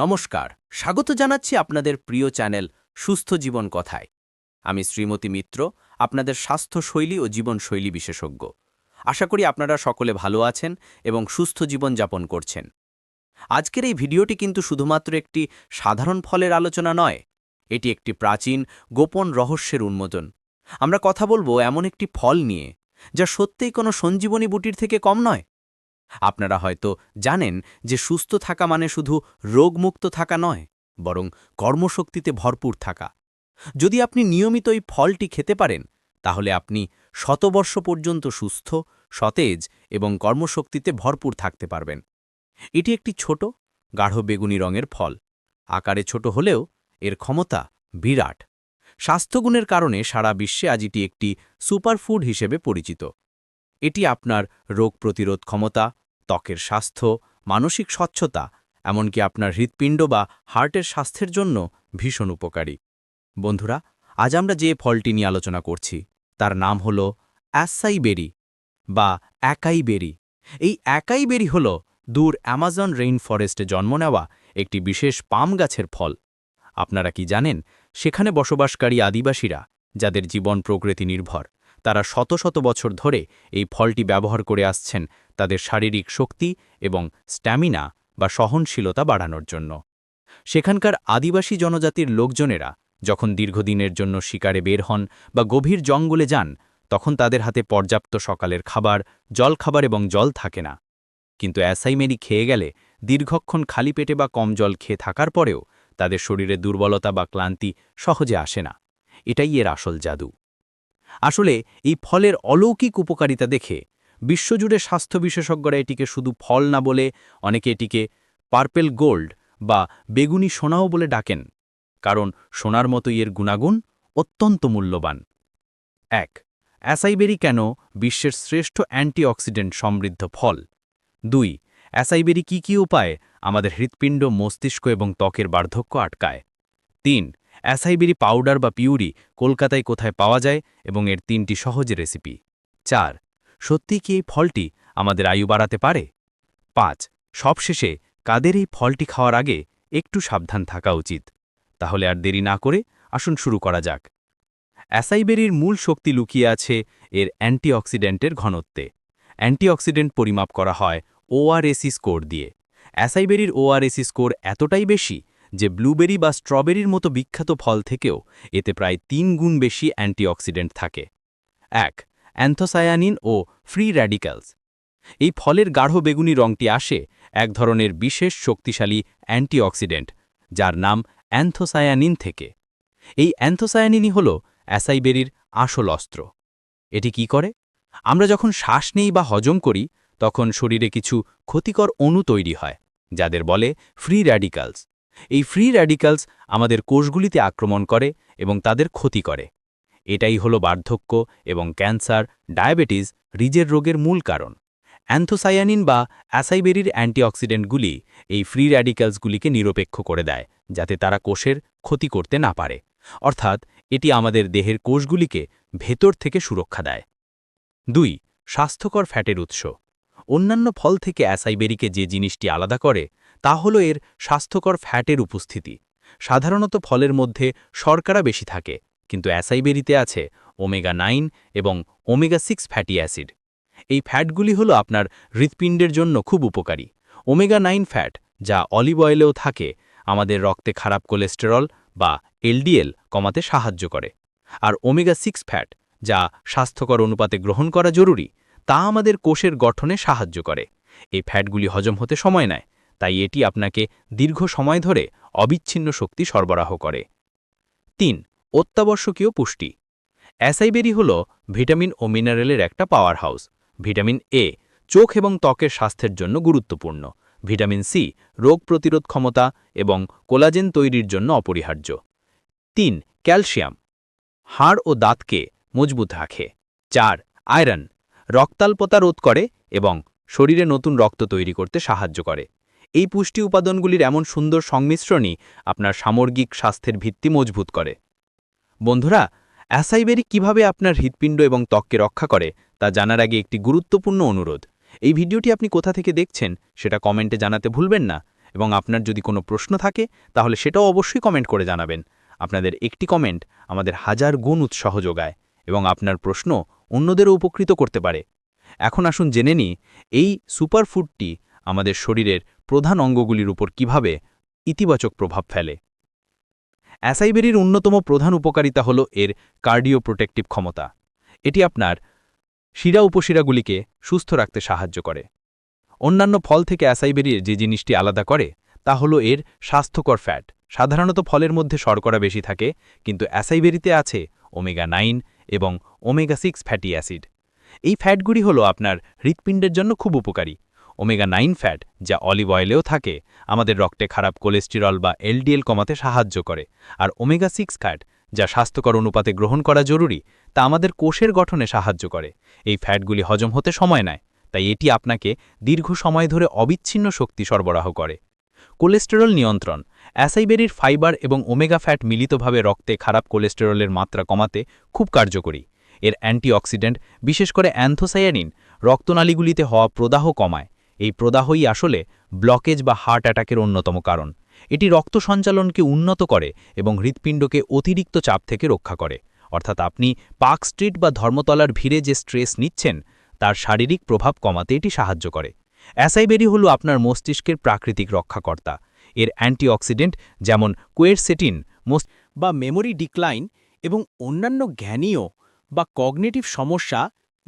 নমস্কার, স্বাগত জানাচ্ছি আপনাদের প্রিয় চ্যানেল সুস্থ জীবন কথায়। আমি শ্রীমতী মিত্র, আপনাদের স্বাস্থ্যশৈলী ও জীবনশৈলী বিশেষজ্ঞ। আশা করি আপনারা সকলে ভালো আছেন এবং সুস্থ জীবন যাপন করছেন। আজকের এই ভিডিওটি কিন্তু শুধুমাত্র একটি সাধারণ ফলের আলোচনা নয়, এটি একটি প্রাচীন, গোপন রহস্যের উন্মোচন। আমরা কথা বলব এমন একটি ফল নিয়ে, যা সত্যিই কোনো সঞ্জীবনী বুটির থেকে কম নয় আপনারা হয়তো জানেন যে সুস্থ থাকা মানে শুধু রোগমুক্ত থাকা নয়, বরং কর্মশক্তিতে ভরপুর থাকা। যদি আপনি নিয়মিত এই ফলটি খেতে পারেন, তাহলে আপনি শতবর্ষ পর্যন্ত সুস্থ, সতেজ এবং কর্মশক্তিতে ভরপুর থাকতে পারবেন। এটি একটি ছোট, গাঢ় বেগুনি রঙের ফল। আকারে ছোট হলেও এর ক্ষমতা বিরাট। স্বাস্থ্যগুণের কারণে সারা বিশ্বে আজ এটি একটি সুপারফুড হিসেবে পরিচিত। এটি আপনার রোগ প্রতিরোধ ক্ষমতা, ত্বকের স্বাস্থ্য, মানসিক স্বচ্ছতা, এমনকি আপনার হৃৎপিণ্ড বা হার্টের স্বাস্থ্যের জন্য ভীষণ উপকারী। বন্ধুরা, আজ আমরা যে ফলটি নিয়ে আলোচনা করছি, তার নাম হল অ্যাসাই বেরি বা একাই বেরি। এই একাই বেরি হল দূর অ্যামাজন রেইন ফরেস্টে জন্ম নেওয়া একটি বিশেষ পাম গাছের ফল। আপনারা কি জানেন, সেখানে বসবাসকারী আদিবাসীরা যাদের জীবন প্রকৃতি নির্ভর। তারা শত শত বছর ধরে এই ফলটি ব্যবহার করে আসছেন তাদের শারীরিক শক্তি এবং স্ট্যামিনা বা সহনশীলতা বাড়ানোর জন্য। সেখানকার আদিবাসী জনজাতির লোকজনেরা যখন দীর্ঘদিনের জন্য শিকারে বের হন বা গভীর জঙ্গলে যান, তখন তাদের হাতে পর্যাপ্ত সকালের খাবার, জলখাবার এবং জল থাকে না। কিন্তু অ্যাসাইমেরি খেয়ে গেলে দীর্ঘক্ষণ খালি পেটে বা কম জল খেয়ে থাকার পরেও তাদের শরীরে দুর্বলতা বা ক্লান্তি সহজে আসে না। এটাই এর আসল জাদু। আসলে এই ফলের অলৌকিক উপকারিতা দেখে বিশ্বজুড়ে স্বাস্থ্য বিশেষজ্ঞরা এটিকে শুধু ফল না বলে অনেকে এটিকে পার্পেল গোল্ড বা বেগুনি সোনাও বলে ডাকেন, কারণ সোনার মতোই এর গুণাগুণ অত্যন্ত মূল্যবান। এক, অ্যাসাইবেরি কেন বিশ্বের শ্রেষ্ঠ অ্যান্টিঅক্সিডেন্ট সমৃদ্ধ ফল? দুই, অ্যাসাইবেরি কি কি উপায়ে আমাদের হৃৎপিণ্ড, মস্তিষ্ক এবং ত্বকের বার্ধক্য আটকায়? তিন অ্যাসাইবেরি পাউডার বা পিউরি কলকাতায় কোথায় পাওয়া যায় এবং এর তিনটি সহজ রেসিপি। চার সত্যি কি এই ফলটি আমাদের আয়ু বাড়াতে পারে? পাঁচ, সবশেষে কাদের এই ফলটি খাওয়ার আগে একটু সাবধান থাকা উচিত। তাহলে আর দেরি না করে আসুন শুরু করা যাক। অ্যাসাইবেরির মূল শক্তি লুকিয়ে আছে এর অ্যান্টিঅক্সিডেন্টের ঘনত্বে। অ্যান্টিঅক্সিডেন্ট পরিমাপ করা হয় ওআরএসি স্কোর দিয়ে। অ্যাসাইবেরির ওআরএসি স্কোর এতটাই বেশি যে ব্লুবেরি বা স্ট্রবেরির মতো বিখ্যাত ফল থেকেও এতে প্রায় তিন গুণ বেশি অ্যান্টিঅক্সিডেন্ট থাকে। এক, অ্যান্থোসায়ানিন ও ফ্রি র্যাডিক্যালস। এই ফলের গাঢ় বেগুনি রংটি আসে এক ধরনের বিশেষ শক্তিশালী অ্যান্টিঅক্সিডেন্ট, যার নাম অ্যান্থোসায়ানিন থেকে। এই অ্যান্থোসায়ানিনই হল অ্যাসাইবেরির আসল অস্ত্র। এটি কি করে? আমরা যখন শ্বাস নেই বা হজম করি, তখন শরীরে কিছু ক্ষতিকর অণু তৈরি হয়, যাদের বলে ফ্রি র্যাডিক্যালস। এই ফ্রি র্যাডিক্যালস আমাদের কোষগুলিতে আক্রমণ করে এবং তাদের ক্ষতি করে। এটাই হলো বার্ধক্য এবং ক্যান্সার, ডায়াবেটিস, রিজের রোগের মূল কারণ। অ্যান্থোসায়ানিন বা অ্যাসাইবেরির অ্যান্টিঅক্সিডেন্টগুলি এই ফ্রি র্যাডিক্যালসগুলিকে নিরপেক্ষ করে দেয়, যাতে তারা কোষের ক্ষতি করতে না পারে। অর্থাৎ এটি আমাদের দেহের কোষগুলিকে ভেতর থেকে সুরক্ষা দেয়। দুই, স্বাস্থ্যকর ফ্যাটের উৎস। অন্যান্য ফল থেকে অ্যাসাইবেরিকে যে জিনিসটি আলাদা করে তা হল এর স্বাস্থ্যকর ফ্যাটের উপস্থিতি। সাধারণত ফলের মধ্যে শর্করা বেশি থাকে, কিন্তু অ্যাসাইবেরিতে আছে ওমেগা নাইন এবং ওমেগা সিক্স ফ্যাটি অ্যাসিড। এই ফ্যাটগুলি হল আপনার হৃৎপিণ্ডের জন্য খুব উপকারী। ওমেগা নাইন ফ্যাট, যা অলিভ অয়েলেও থাকে, আমাদের রক্তে খারাপ কোলেস্টেরল বা এলডিএল কমাতে সাহায্য করে। আর ওমেগা সিক্স ফ্যাট, যা স্বাস্থ্যকর অনুপাতে গ্রহণ করা জরুরি, তা আমাদের কোষের গঠনে সাহায্য করে। এই ফ্যাটগুলি হজম হতে সময় নেয় তাই এটি আপনাকে দীর্ঘ সময় ধরে অবিচ্ছিন্ন শক্তি সরবরাহ করে। তিন, অত্যাবশ্যকীয় পুষ্টি। অ্যাসাইবেরি হল ভিটামিন ও মিনারেলের একটা পাওয়ার হাউস ভিটামিন এ, চোখ এবং ত্বকের স্বাস্থ্যের জন্য গুরুত্বপূর্ণ। ভিটামিন সি, রোগ প্রতিরোধ ক্ষমতা এবং কোলাজেন তৈরির জন্য অপরিহার্য। তিন, ক্যালসিয়াম। হাড় ও দাঁতকে মজবুত রাখে। চার, আয়রন। রক্তাল্পতা রোধ করে এবং শরীরে নতুন রক্ত তৈরি করতে সাহায্য করে। এই পুষ্টি উপাদানগুলির এমন সুন্দর সংমিশ্রণই আপনার সামগ্রিক স্বাস্থ্যের ভিত্তি মজবুত করে। বন্ধুরা অ্যাসাইবেরি কীভাবে আপনার হৃৎপিণ্ড এবং ত্বককে রক্ষা করে তা জানার আগে একটি গুরুত্বপূর্ণ অনুরোধ। এই ভিডিওটি আপনি কোথা থেকে দেখছেন সেটা কমেন্টে জানাতে ভুলবেন না এবং আপনার যদি কোনো প্রশ্ন থাকে তাহলে সেটাও অবশ্যই কমেন্ট করে জানাবেন। আপনাদের একটি কমেন্ট আমাদের হাজার গুণ উৎসাহ যোগায় এবং আপনার প্রশ্ন অন্যদেরও উপকৃত করতে পারে। এখন আসুন জেনে নিই, এই সুপারফুডটি আমাদের শরীরের প্রধান অঙ্গগুলির উপর কীভাবে ইতিবাচক প্রভাব ফেলে। অ্যাসাইবেরির অন্যতম প্রধান উপকারিতা হল এর কার্ডিও প্রোটেক্টিভ ক্ষমতা। এটি আপনার শিরা উপশিরাগুলিকে সুস্থ রাখতে সাহায্য করে। অন্যান্য ফল থেকে অ্যাসাইবেরির যে জিনিসটি আলাদা করে, তা হল এর স্বাস্থ্যকর ফ্যাট। সাধারণত ফলের মধ্যে শর্করা বেশি থাকে, কিন্তু অ্যাসাইবেরিতে আছে ওমেগা নাইন এবং ওমেগা সিক্স ফ্যাটি অ্যাসিড। এই ফ্যাটগুলি হল আপনার হৃৎপিণ্ডের জন্য খুব উপকারী। ওমেগা নাইন ফ্যাট, যা অলিভ অয়েলেও থাকে, আমাদের রক্তে খারাপ কোলেস্টেরল বা এলডিএল কমাতে সাহায্য করে। আর ওমেগা সিক্স ফ্যাট, যা স্বাস্থ্যকর অনুপাতে গ্রহণ করা জরুরি, তা আমাদের কোষের গঠনে সাহায্য করে। এই ফ্যাটগুলি হজম হতে সময় নেয়, তাই এটি আপনাকে দীর্ঘ সময় ধরে অবিচ্ছিন্ন শক্তি সরবরাহ করে। কোলেস্টেরল নিয়ন্ত্রণ, অ্যাসাইবেরির ফাইবার এবং ওমেগা ফ্যাট মিলিতভাবে রক্তে খারাপ কোলেস্টেরলের মাত্রা কমাতে খুব কার্যকরী। এর অ্যান্টিঅক্সিডেন্ট, বিশেষ করে অ্যান্থোসায়ানিন, রক্তনালীগুলিতে হওয়া প্রদাহ কমায়। এই প্রদাহই আসলে ব্লকেজ বা হার্ট অ্যাটাকের অন্যতম কারণ। এটি রক্ত সঞ্চালনকে উন্নত করে এবং হৃৎপিণ্ডকে অতিরিক্ত চাপ থেকে রক্ষা করে। অর্থাৎ আপনি পার্ক স্ট্রিট বা ধর্মতলার ভিড়ে যে স্ট্রেস নিচ্ছেন, তার শারীরিক প্রভাব কমাতে এটি সাহায্য করে। অ্যাসাইবেরি হল আপনার মস্তিষ্কের প্রাকৃতিক রক্ষাকর্তা। এর অ্যান্টিঅক্সিডেন্ট যেমন কোয়েরসেটিন মোস্ট বা মেমোরি ডিক্লাইন এবং অন্যান্য জ্ঞানীয় বা কগনেটিভ সমস্যা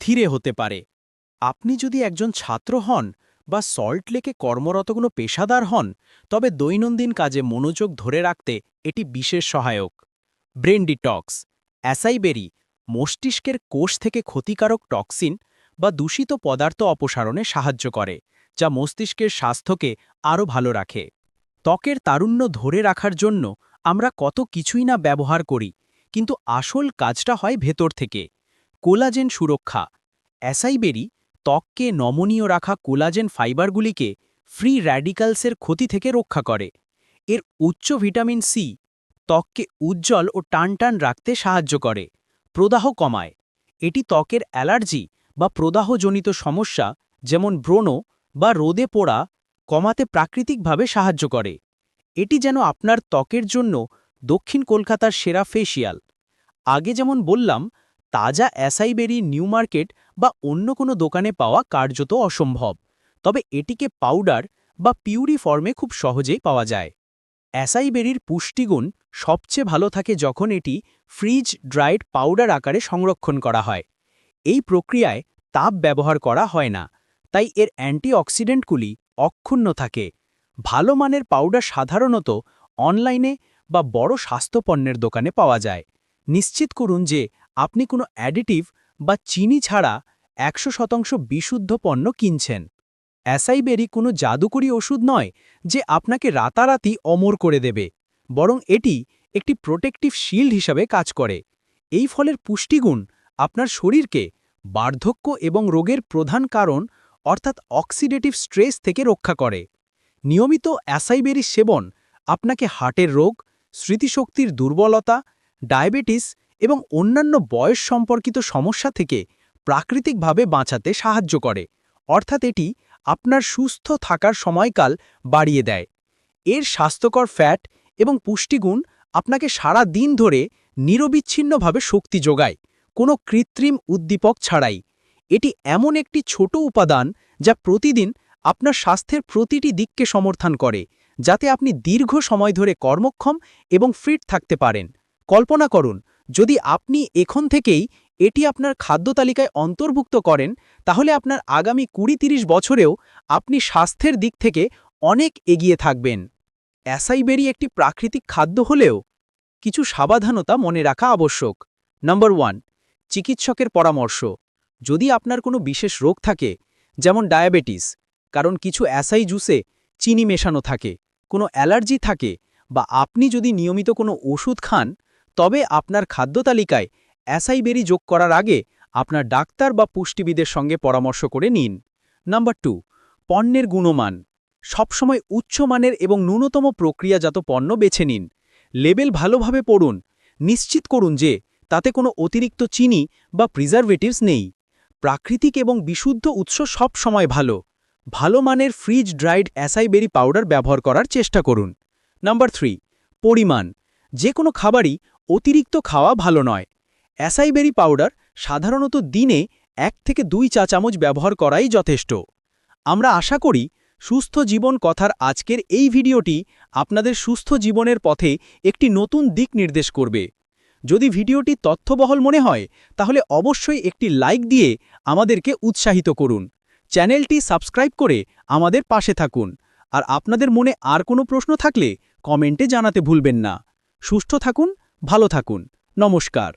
ধীরে হতে পারে। আপনি যদি একজন ছাত্র হন বা সল্ট লেকে কর্মরত কোনো পেশাদার হন, তবে দৈনন্দিন কাজে মনোযোগ ধরে রাখতে এটি বিশেষ সহায়ক। ব্রেন ডিটক্স অ্যাসাইবেরি মস্তিষ্কের কোষ থেকে ক্ষতিকারক টক্সিন বা দূষিত পদার্থ অপসারণে সাহায্য করে, যা মস্তিষ্কের স্বাস্থ্যকে আরও ভালো রাখে। ত্বকের তারুণ্য ধরে রাখার জন্য আমরা কত কিছুই না ব্যবহার করি, কিন্তু আসল কাজটা হয় ভেতর থেকে। কোলাজেন সুরক্ষা অ্যাসাইবেরি ত্বককে নমনীয় রাখা কোলাজেন ফাইবারগুলিকে ফ্রি র্যাডিক্যালসের ক্ষতি থেকে রক্ষা করে। এর উচ্চ ভিটামিন সি ত্বককে উজ্জ্বল ও টানটান রাখতে সাহায্য করে, প্রদাহ কমায়। এটি ত্বকের অ্যালার্জি বা প্রদাহজনিত সমস্যা যেমন ব্রণ বা রোদে পোড়া কমাতে প্রাকৃতিকভাবে সাহায্য করে। এটি যেন আপনার ত্বকের জন্য দক্ষিণ কলকাতার সেরা ফেসিয়াল। আগে যেমন বললাম তাজা অ্যাসাইবেরি নিউ মার্কেট বা অন্য কোনো দোকানে পাওয়া কার্যত অসম্ভব। তবে এটিকে পাউডার বা পিউরি ফর্মে খুব সহজেই পাওয়া যায়। অ্যাসাইবেরির পুষ্টিগুণ সবচেয়ে ভালো থাকে যখন এটি ফ্রিজ ড্রাইড পাউডার আকারে সংরক্ষণ করা হয়। এই প্রক্রিয়ায় তাপ ব্যবহার করা হয় না, তাই এর অ্যান্টিঅক্সিডেন্টগুলি অক্ষুণ্ণ থাকে। ভালো মানের পাউডার সাধারণত অনলাইনে বা বড় স্বাস্থ্যপণ্যের দোকানে পাওয়া যায়। নিশ্চিত করুন যে আপনি কোনো অ্যাডিটিভ বা চিনি ছাড়া একশো শতাংশ বিশুদ্ধ পণ্য কিনছেন। অ্যাসাইবেরি কোনো জাদুকরী ওষুধ নয় যে আপনাকে রাতারাতি অমর করে দেবে, বরং এটি একটি প্রোটেক্টিভ শিল্ড হিসাবে কাজ করে। এই ফলের পুষ্টিগুণ আপনার শরীরকে বার্ধক্য এবং রোগের প্রধান কারণ, অর্থাৎ অক্সিডেটিভ স্ট্রেস থেকে রক্ষা করে। নিয়মিত অ্যাসাইবেরি সেবন আপনাকে হার্টের রোগ, স্মৃতিশক্তির দুর্বলতা, ডায়াবেটিস এবং অন্যান্য বয়স সম্পর্কিত সমস্যা থেকে প্রাকৃতিকভাবে বাঁচাতে সাহায্য করে। অর্থাৎ এটি আপনার সুস্থ থাকার সময়কাল বাড়িয়ে দেয়। এর স্বাস্থ্যকর ফ্যাট এবং পুষ্টিগুণ আপনাকে সারা দিন ধরে নিরবিচ্ছিন্নভাবে শক্তি যোগায়। কোনো কৃত্রিম উদ্দীপক ছাড়াই। এটি এমন একটি ছোট উপাদান যা প্রতিদিন আপনার স্বাস্থ্যের প্রতিটি দিককে সমর্থন করে, যাতে আপনি দীর্ঘ সময় ধরে কর্মক্ষম এবং ফিট থাকতে পারেন। কল্পনা করুন যদি আপনি এখন থেকেই এটি আপনার খাদ্য তালিকায় অন্তর্ভুক্ত করেন, তাহলে আপনার আগামী কুড়ি তিরিশ বছরেও আপনি স্বাস্থ্যের দিক থেকে অনেক এগিয়ে থাকবেন। অ্যাসাইবেরি একটি প্রাকৃতিক খাদ্য হলেও কিছু সাবধানতা মনে রাখা আবশ্যক। নম্বর ওয়ান, চিকিৎসকের পরামর্শ। যদি আপনার কোনো বিশেষ রোগ থাকে, যেমন ডায়াবেটিস, কারণ কিছু অ্যাসাই জুসে চিনি মেশানো থাকে, কোনো অ্যালার্জি থাকে বা আপনি যদি নিয়মিত কোনো ওষুধ খান তবে আপনার খাদ্য তালিকায় অ্যাসাইবেরি যোগ করার আগে আপনার ডাক্তার বা পুষ্টিবিদের সঙ্গে পরামর্শ করে নিন। নাম্বার টু, পণ্যের গুণমান। সবসময় উচ্চমানের এবং ন্যূনতম প্রক্রিয়াজাত পণ্য বেছে নিন। লেবেল ভালোভাবে পড়ুন। নিশ্চিত করুন যে তাতে কোনো অতিরিক্ত চিনি বা প্রিজারভেটিভস নেই। প্রাকৃতিক এবং বিশুদ্ধ উৎস সব সময় ভালো। ভালো মানের ফ্রিজ ড্রাইড অ্যাসাইবেরি পাউডার ব্যবহার করার চেষ্টা করুন। নাম্বার থ্রি, পরিমাণ। যে কোনো খাবারই অতিরিক্ত খাওয়া ভালো নয়। অ্যাসাইবেরি পাউডার সাধারণত দিনে এক থেকে দুই চা চামচ ব্যবহার করাই যথেষ্ট। আমরা আশা করি সুস্থ জীবন কথার আজকের এই ভিডিওটি আপনাদের সুস্থ জীবনের পথে একটি নতুন দিক নির্দেশ করবে। যদি ভিডিওটি তথ্যবহল মনে হয়, তাহলে অবশ্যই একটি লাইক দিয়ে আমাদেরকে উৎসাহিত করুন। চ্যানেলটি সাবস্ক্রাইব করে আমাদের পাশে থাকুন। আর আপনাদের মনে আর কোনো প্রশ্ন থাকলে কমেন্টে জানাতে ভুলবেন না। সুস্থ থাকুন ভালো থাকুন। নমস্কার।